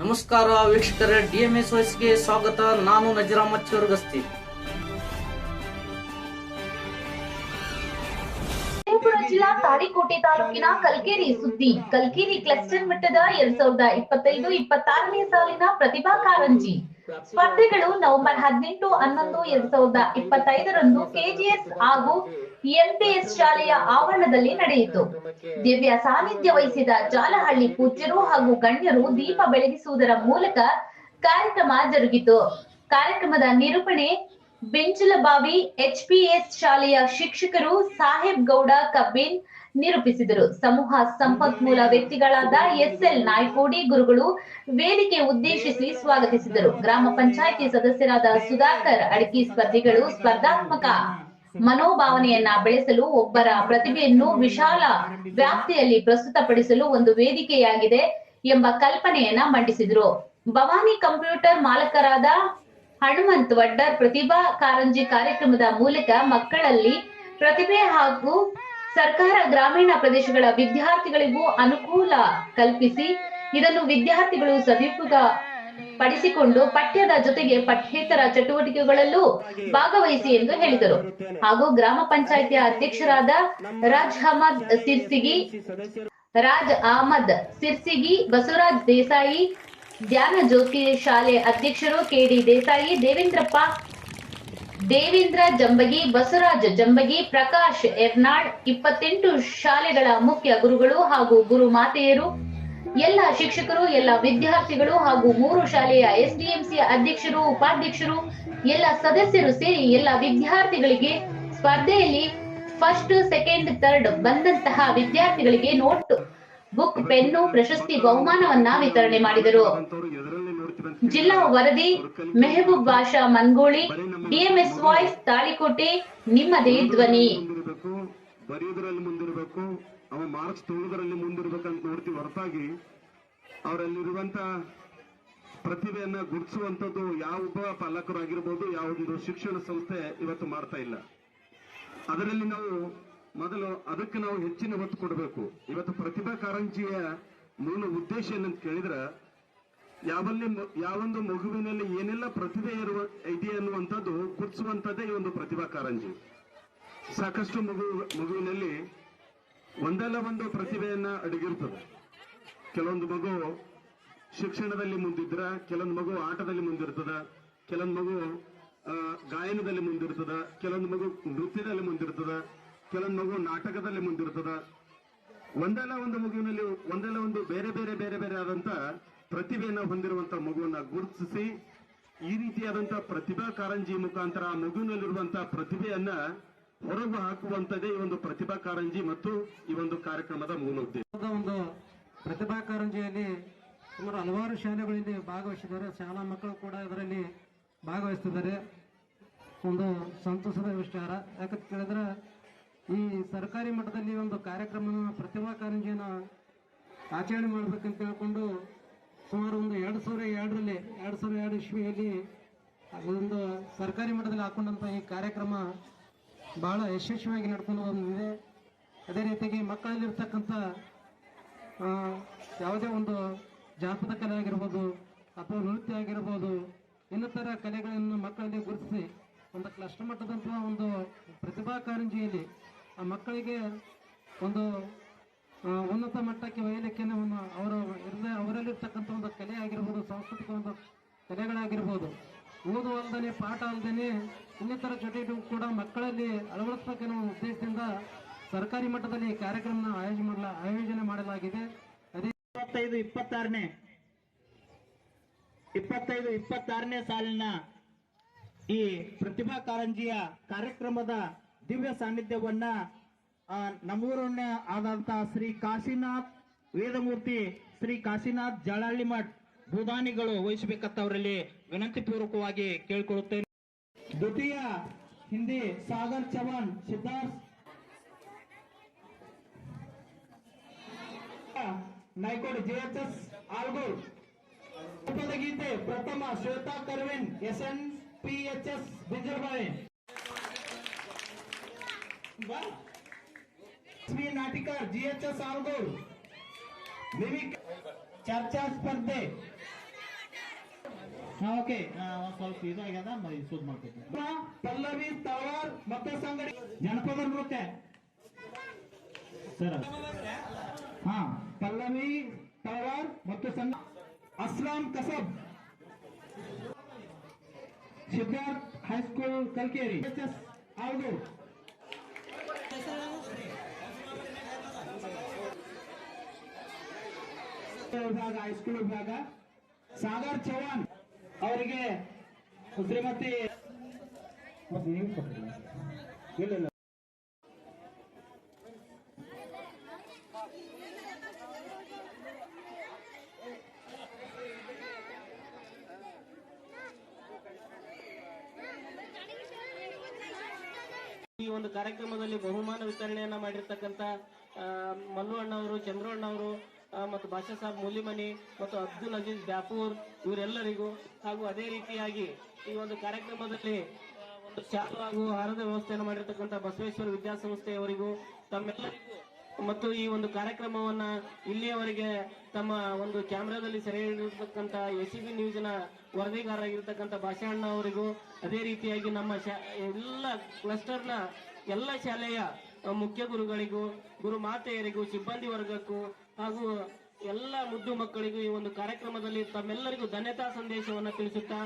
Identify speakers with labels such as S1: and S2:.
S1: ನಮಸ್ಕಾರ ವೀಕ್ಷಕರೇ ಡಿಎಂಎಸ್ ವಾಯ್ಸ್ಗೆ ಸ್ವಾಗತ. ನಾನು ನಜರಾಮ ಚೌರ್ಗಸ್ತಿ.
S2: ಜಿಲ್ಲಾ ತಾಳಿಕೋಟೆ ತಾಲೂಕಿನ ಕಲ್ಕೇರಿ ಸುದ್ದಿ. ಕಲ್ಕೇರಿ ಕ್ಲಸ್ಟರ್ ಮಟ್ಟದ ಎರಡ್ ಸಾವಿರದ ಇಪ್ಪತ್ತೈದು, ಇಪ್ಪತ್ತಾರನೇ ಸಾಲಿನ ಪ್ರತಿಭಾ ಕಾರಂಜಿ. ಸ್ಪರ್ಧೆಗಳು ನವೆಂಬರ್ ಹದಿನೆಂಟು, ಹನ್ನೊಂದು, ಎರಡ್ ಸಾವಿರದ ಇಪ್ಪತ್ತೈದರಂದು ಕೆಜಿಎಸ್ ಹಾಗೂ ಎಂಪಿಎಸ್ ಶಾಲೆಯ ಆವರಣದಲ್ಲಿ ನಡೆಯಿತು. ದಿವ್ಯ ಸಾನ್ನಿಧ್ಯ ವಹಿಸಿದ ಜಾಲಹಳ್ಳಿ ಪೂಜ್ಯರು ಹಾಗೂ ಗಣ್ಯರು ದೀಪ ಬೆಳಗಿಸುವುದರ ಮೂಲಕ ಕಾರ್ಯಕ್ರಮ ಜರುಗಿತು. ಕಾರ್ಯಕ್ರಮದ ನಿರೂಪಣೆ ಬೆಂಚಲಬಾವಿ ಎಚ್ಪಿಎಸ್ ಶಾಲೆಯ ಶಿಕ್ಷಕರು ಸಾಹೇಬ್ ಗೌಡ ಕಬ್ಬಿನ್ ನಿರೂಪಿಸಿದರು. ಸಮೂಹ ಸಂಪನ್ಮೂಲ ವ್ಯಕ್ತಿಗಳಾದ ಎಸ್ಎಲ್ ನಾಯ್ಕೋಡಿ ಗುರುಗಳು ವೇದಿಕೆ ಉದ್ದೇಶಿಸಿ ಸ್ವಾಗತಿಸಿದರು. ಗ್ರಾಮ ಪಂಚಾಯಿತಿ ಸದಸ್ಯರಾದ ಸುಧಾಕರ್ ಅಡಕಿ ಸ್ಪರ್ಧಿಗಳು ಸ್ಪರ್ಧಾತ್ಮಕ ಮನೋಭಾವನೆಯನ್ನ ಬೆಳೆಸಲು ಒಬ್ಬರ ಪ್ರತಿಭೆಯನ್ನು ವಿಶಾಲ ವ್ಯಾಪ್ತಿಯಲ್ಲಿ ಪ್ರಸ್ತುತಪಡಿಸಲು ಒಂದು ವೇದಿಕೆಯಾಗಿದೆ ಎಂಬ ಕಲ್ಪನೆಯನ್ನ ಮಂಡಿಸಿದರು. ಭವಾನಿ ಕಂಪ್ಯೂಟರ್ ಮಾಲಕರಾದ ಹನುಮಂತ್ ವಡ್ಡರ್ ಪ್ರತಿಭಾ ಕಾರಂಜಿ ಕಾರ್ಯಕ್ರಮದ ಮೂಲಕ ಮಕ್ಕಳಲ್ಲಿ ಪ್ರತಿಭೆ ಹಾಗೂ ಸರ್ಕಾರ ಗ್ರಾಮೀಣ ಪ್ರದೇಶಗಳ ವಿದ್ಯಾರ್ಥಿಗಳಿಗೂ ಅನುಕೂಲ ಕಲ್ಪಿಸಿ ಇದನ್ನು ವಿದ್ಯಾರ್ಥಿಗಳು ಸದುಪಯೋಗ ಪಡಿಸಿಕೊಂಡು ಪಠ್ಯದ ಜೊತೆಗೆ ಪಠ್ಯೇತರ ಚಟುವಟಿಕೆಗಳಲ್ಲೂ ಭಾಗವಹಿಸಿ ಎಂದು ಹೇಳಿದರು. ಹಾಗೂ ಗ್ರಾಮ ಪಂಚಾಯಿತಿಯ ಅಧ್ಯಕ್ಷರಾದ ರಾಜ್ ಅಹಮದ್ ಸಿರ್ಸಿಗಿ ರಾಜ್ ಅಹಮದ್ ಸಿರ್ಸಿಗಿ ಬಸವರಾಜ್ ದೇಸಾಯಿ ಧ್ಯಾನ ಜ್ಯೋತಿ ಶಾಲೆ ಅಧ್ಯಕ್ಷರು ಕೆಡಿ ದೇಸಾಯಿ ದೇವೇಂದ್ರಪ್ಪ ದೇವೇಂದ್ರ ಜಂಬಗಿ ಬಸವರಾಜ್ ಜಂಬಗಿ ಪ್ರಕಾಶ್ ಎರ್ನಾಳ್ ಇಪ್ಪತ್ತೆಂಟು ಶಾಲೆಗಳ ಮುಖ್ಯ ಗುರುಗಳು ಹಾಗೂ ಗುರು ಮಾತೆಯರು ಎಲ್ಲ ಶಿಕ್ಷಕರು, ಎಲ್ಲ ವಿದ್ಯಾರ್ಥಿಗಳು ಹಾಗೂ ಮೂರು ಶಾಲೆಯ ಎಸ್ಡಿಎಂಸಿ ಅಧ್ಯಕ್ಷರು, ಉಪಾಧ್ಯಕ್ಷರು, ಎಲ್ಲ ಸದಸ್ಯರು ಸೇರಿ ಎಲ್ಲ ವಿದ್ಯಾರ್ಥಿಗಳಿಗೆ ಸ್ಪರ್ಧೆಯಲ್ಲಿ ಫಸ್ಟ್ ಸೆಕೆಂಡ್ ಥರ್ಡ್ ಬಂದಂತಹ ವಿದ್ಯಾರ್ಥಿಗಳಿಗೆ ನೋಟ್ ಬುಕ್ ಪೆನ್ನು ಪ್ರಶಸ್ತಿ ಬಹುಮಾನವನ್ನ ವಿತರಣೆ ಮಾಡಿದರು. ಜಿಲ್ಲಾ ವರದಿ, ಮೆಹಬೂಬ್ ಬಾಷಾ ಮನ್ಗೋಳಿ ಡಿಎಂಎಸ್ ವಾಯ್ಸ್ ತಾಳಿಕೋಟೆ, ನಿಮ್ಮದೇ ಧ್ವನಿ.
S3: ಮಾರ್ಕ್ಸ್ ತೊಗೊಳೋದ್ರಲ್ಲಿ ಮುಂದಿರ್ಬೇಕಂತ ನೋಡ್ತೀವಿ ಹೊರತಾಗಿ ಅವರಲ್ಲಿರುವಂತ ಪ್ರತಿಭೆಯನ್ನ ಗುರುತಿಸುವಂತದ್ದು ಯಾವೊಬ್ಬ ಪಾಲಕರಾಗಿರ್ಬೋದು ಯಾವೊಂದು ಶಿಕ್ಷಣ ಸಂಸ್ಥೆ ಇವತ್ತು ಮಾಡ್ತಾ ಇಲ್ಲ. ಅದರಲ್ಲಿ ನಾವು ಮೊದಲು ಅದಕ್ಕೆ ನಾವು ಹೆಚ್ಚಿನ ಒತ್ತು ಕೊಡಬೇಕು. ಇವತ್ತು ಪ್ರತಿಭಾ ಕಾರಂಜಿಯ ಮೂಲ ಉದ್ದೇಶ ಏನಂತ ಕೇಳಿದ್ರೆ, ಯಾವಲ್ಲಿ ಯಾವೊಂದು ಮಗುವಿನಲ್ಲಿ ಏನೆಲ್ಲ ಪ್ರತಿಭೆ ಇರುವ, ಇದೆ ಅನ್ನುವಂಥದ್ದು ಗುರುತಿಸುವಂಥದ್ದೇ ಈ ಒಂದು ಪ್ರತಿಭಾ ಕಾರಂಜಿ. ಸಾಕಷ್ಟು ಮಗು, ಮಗುವಿನಲ್ಲಿ ಒಂದಲ್ಲ ಒಂದು ಪ್ರತಿಭೆಯನ್ನ ಅಡಗಿರ್ತದೆ. ಕೆಲವೊಂದು ಮಗು ಶಿಕ್ಷಣದಲ್ಲಿ ಮುಂದಿದ್ರ, ಕೆಲವೊಂದು ಮಗು ಆಟದಲ್ಲಿ ಮುಂದಿರ್ತದ, ಕೆಲವೊಂದು ಮಗು ಗಾಯನದಲ್ಲಿ ಮುಂದಿರ್ತದ, ಕೆಲವೊಂದು ಮಗು ನೃತ್ಯದಲ್ಲಿ ಮುಂದಿರ್ತದ, ಕೆಲವೊಂದು ಮಗು ನಾಟಕದಲ್ಲಿ ಮುಂದಿರ್ತದ. ಒಂದಲ್ಲ ಒಂದು ಮಗುವಿನಲ್ಲಿ ಒಂದಲ್ಲ ಒಂದು ಬೇರೆ ಬೇರೆ ಬೇರೆ ಬೇರೆ ಆದಂತ ಪ್ರತಿಭೆಯನ್ನ ಹೊಂದಿರುವಂತಹ ಮಗುವನ್ನ ಗುರುತಿಸಿ ಈ ರೀತಿಯಾದಂತಹ ಪ್ರತಿಭಾ ಕಾರಂಜಿ ಮುಖಾಂತರ ಆ ಮಗುವಿನಲ್ಲಿರುವಂತಹ ಪ್ರತಿಭೆಯನ್ನ ಹೊರಗು ಹಾಕುವಂತದೇ ಈ ಒಂದು ಪ್ರತಿಭಾ ಕಾರಂಜಿ ಮತ್ತು ಈ ಒಂದು ಕಾರ್ಯಕ್ರಮದ ಮೂಲ ಉದ್ದೇಶ.
S4: ಒಂದು ಪ್ರತಿಭಾ ಕಾರಂಜಿಯಲ್ಲಿ ಸುಮಾರು ಹಲವಾರು ಶಾಲೆಗಳಲ್ಲಿ ಭಾಗವಹಿಸಿದ್ದಾರೆ. ಶಾಲಾ ಮಕ್ಕಳು ಕೂಡ ಇದರಲ್ಲಿ ಭಾಗವಹಿಸ್ತಿದ್ದಾರೆ. ಒಂದು ಸಂತಸದ ವಿಚಾರ. ಯಾಕಂತ ಕೇಳಿದ್ರೆ ಈ ಸರ್ಕಾರಿ ಮಟ್ಟದಲ್ಲಿ ಒಂದು ಕಾರ್ಯಕ್ರಮ ಪ್ರತಿಭಾ ಕಾರಂಜಿಯನ್ನು ಆಚರಣೆ ಮಾಡಬೇಕಂತ ಹೇಳ್ಕೊಂಡು ಸುಮಾರು ಒಂದು ಎರಡು ಸಾವಿರ ಎರಡರಲ್ಲಿ, ಎರಡು ಸಾವಿರ ಎರಡು ಇಸ್ವಿಯಲ್ಲಿ ಒಂದು ಸರ್ಕಾರಿ ಮಟ್ಟದಲ್ಲಿ ಹಾಕೊಂಡಂಥ ಈ ಕಾರ್ಯಕ್ರಮ ಬಹಳ ಯಶಸ್ವಿಯಾಗಿ ನಡ್ಕೊಂಡು ಬಂದಿದೆ ಅದೇ ರೀತಿಯಾಗಿ ಮಕ್ಕಳಲ್ಲಿರ್ತಕ್ಕಂಥ ಯಾವುದೇ ಒಂದು ಜಾನಪದ ಕಲೆ ಆಗಿರ್ಬೋದು, ಅಥವಾ ನೃತ್ಯ ಆಗಿರ್ಬೋದು, ಇನ್ನಿತರ ಕಲೆಗಳನ್ನು ಮಕ್ಕಳಲ್ಲಿ ಗುರುತಿಸಿ, ಒಂದು ಕ್ಲಸ್ಟರ್ ಮಟ್ಟದಂತಹ ಒಂದು ಪ್ರತಿಭಾ ಕಾರಂಜಿಯಲ್ಲಿ ಆ ಮಕ್ಕಳಿಗೆ ಒಂದು ಉನ್ನತ ಮಟ್ಟಕ್ಕೆ ಒಯ್ಯಲಿಕ್ಕೆ ಅವರು ಅವರಲ್ಲಿರ್ತಕ್ಕಂಥ ಒಂದು ಕಲೆ ಆಗಿರ್ಬೋದು, ಸಾಂಸ್ಕೃತಿಕ ಒಂದು ಕಲೆಗಳಾಗಿರ್ಬೋದು. ಓದು ಅಲ್ದೇ ಪಾಠ ಅಲ್ದೇ ಇನ್ನಿತರ ಚಟುವಟಿಕೆ ಕೂಡ ಮಕ್ಕಳಲ್ಲಿ ಅಳವಡಿಸಬೇಕೆನ್ನುವ ಉದ್ದೇಶದಿಂದ ಸರ್ಕಾರಿ ಮಟ್ಟದಲ್ಲಿ ಕಾರ್ಯಕ್ರಮನ ಆಯೋಜನೆ ಆಯೋಜನೆ ಮಾಡಲಾಗಿದೆ. ಅದೇ
S5: ಇಪ್ಪತ್ತೈದು, ಇಪ್ಪತ್ತಾರನೇ. ಇಪ್ಪತ್ತೈದು, ಇಪ್ಪತ್ತಾರನೇ ಸಾಲಿನ ಈ ಪ್ರತಿಭಾ ಕಾರಂಜಿಯ ಕಾರ್ಯಕ್ರಮದ ದಿವ್ಯ ಸಾನ್ನಿಧ್ಯವನ್ನ ನಮ್ಮೂರನ್ನೇ ಆದಂತಹ ಶ್ರೀ ಕಾಶಿನಾಥ್ ವೇದಮೂರ್ತಿ, ಶ್ರೀ ಕಾಶಿನಾಥ್ ಜಳಹಳ್ಳಿ ಮಠ್ ಭೂದಾನಿಗಳು ವಹಿಸಬೇಕಂತ ಅವರಲ್ಲಿ ವಿನಂತಿ ಪೂರ್ವಕವಾಗಿ ಕೇಳ್ಕೊಳ್ಳುತ್ತೇನೆ ದ್ವಿತೀಯ ಹಿಂದಿ ಸಾಗರ್ ಚವಾಣ್ ಸಿದ್ಧಾರ್ಥ್ ನಾಯ್ಕೋಡ್ ಜೆಎಚ್ಎಸ್ ಆಲ್ಗೂರ್ ರೂಪದ ಗೀತೆ ಪ್ರಥಮ Shweta Karvin S N P H S Binjarabale Shri Natikar G H S Algur mimic ಚರ್ಚಾ ಸ್ಪರ್ಧೆ ಹಾ ಓಕೆ ಒಂದ್ ಸ್ವಲ್ಪ ಇದಾಗ್ಯದ ಮ- ಸುದ್ ಮಾಡ್ಕೊತೀನಿ ಪಲ್ಲವಿ ತಳವಾರ್ ಮತ್ತು ಸಂಗಡಿ ಜನಪದ ನೃತ್ಯ ಸರ್ ಹಾ ಪಲ್ಲವಿ ತಳವಾರ್ ಮತ್ತು ಸಂಗ Aslam Kasab Siddharth high school Kalkeri S S Algur ವಿಭಾಗ ಹೈಸ್ಕೂಲ್ ವಿಭಾಗ ಸಾಗರ್ ಚೌಹಾಣ್ ಅವರಿಗೆ ಶ್ರೀಮತಿ
S6: ಈ ಒಂದು ಕಾರ್ಯಕ್ರಮದಲ್ಲಿ ಬಹುಮಾನ ವಿತರಣೆಯನ್ನ ಮಾಡಿರ್ತಕ್ಕಂಥ ಮಲ್ಲು ಅಣ್ಣವರು, ಚಂದ್ರು ಅಣ್ಣವರು ಮತ್ತು ಬಾಷಾ ಸಾಬ್ ಮೂಲಿಮನಿ ಮತ್ತು ಅಬ್ದುಲ್ ಅಜೀಜ್ ಬ್ಯಾಪೂರ್ ಇವರೆಲ್ಲರಿಗೂ ಹಾಗೂ ಅದೇ ರೀತಿಯಾಗಿ ಈ ಒಂದು ಕಾರ್ಯಕ್ರಮದಲ್ಲಿ ಒಂದು ಹಾಗೂ ಆಹಾರದ ವ್ಯವಸ್ಥೆಯನ್ನು ಮಾಡಿರ್ತಕ್ಕಂಥ ಬಸವೇಶ್ವರ ವಿದ್ಯಾಸಂಸ್ಥೆಯವರಿಗೂ ತಮ್ಮೆಲ್ಲರಿಗೂ ಮತ್ತು ಈ ಒಂದು ಕಾರ್ಯಕ್ರಮವನ್ನ ಇಲ್ಲಿಯವರೆಗೆ ತಮ್ಮ ಒಂದು ಕ್ಯಾಮ್ರಾದಲ್ಲಿ ಸೆರೆ ಹಿಡಿದಿರ್ತಕ್ಕಂಥ ಎಸಿಬಿ ನ್ಯೂಸ್ನ ವರದಿಗಾರರಾಗಿರ್ತಕ್ಕಂಥ ಭಾಷಾಣ್ಣ ಅವರಿಗೂ ಅದೇ ರೀತಿಯಾಗಿ ನಮ್ಮ ಶಾ ಎಲ್ಲ ಕ್ಲಸ್ಟರ್ನ ಎಲ್ಲ ಶಾಲೆಯ ಮುಖ್ಯ ಗುರುಗಳಿಗೂ, ಗುರು ಮಾತೆಯರಿಗೂ, ಸಿಬ್ಬಂದಿ ವರ್ಗಕ್ಕೂ ಹಾಗೂ ಎಲ್ಲ ಮುದ್ದು ಮಕ್ಕಳಿಗೂ ಈ ಒಂದು ಕಾರ್ಯಕ್ರಮದಲ್ಲಿ ತಮ್ಮೆಲ್ಲರಿಗೂ ಧನ್ಯತಾ ಸಂದೇಶವನ್ನು ತಿಳಿಸುತ್ತಾ